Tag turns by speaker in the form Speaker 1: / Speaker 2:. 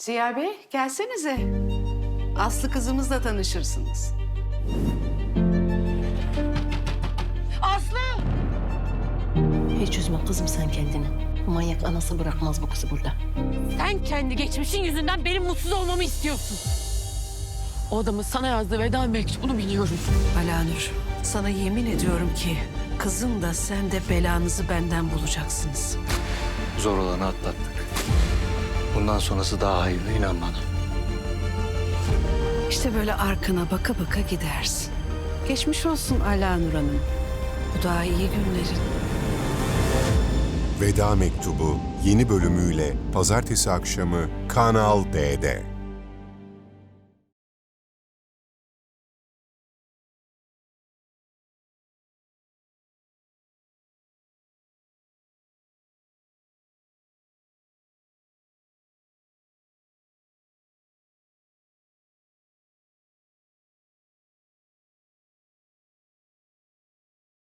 Speaker 1: Ziya Bey gelsenize. Aslı kızımızla tanışırsınız.
Speaker 2: Hiç üzme kızım sen kendini. Bu manyak anası bırakmaz bu kızı burada.
Speaker 3: Sen kendi geçmişin yüzünden benim mutsuz olmamı istiyorsun. O adamın sana yazdığı veda mektubunu biliyorum.
Speaker 1: Alanur, sana yemin ediyorum ki kızım da sen de belanızı benden bulacaksınız.
Speaker 4: Zor olanı atlattık. Bundan sonrası daha hayırlı inan bana.
Speaker 1: İşte böyle arkana baka baka gidersin. Geçmiş olsun Alanur Hanım. Bu daha iyi günlerin.
Speaker 5: Veda Mektubu yeni bölümüyle pazartesi akşamı Kanal D'de.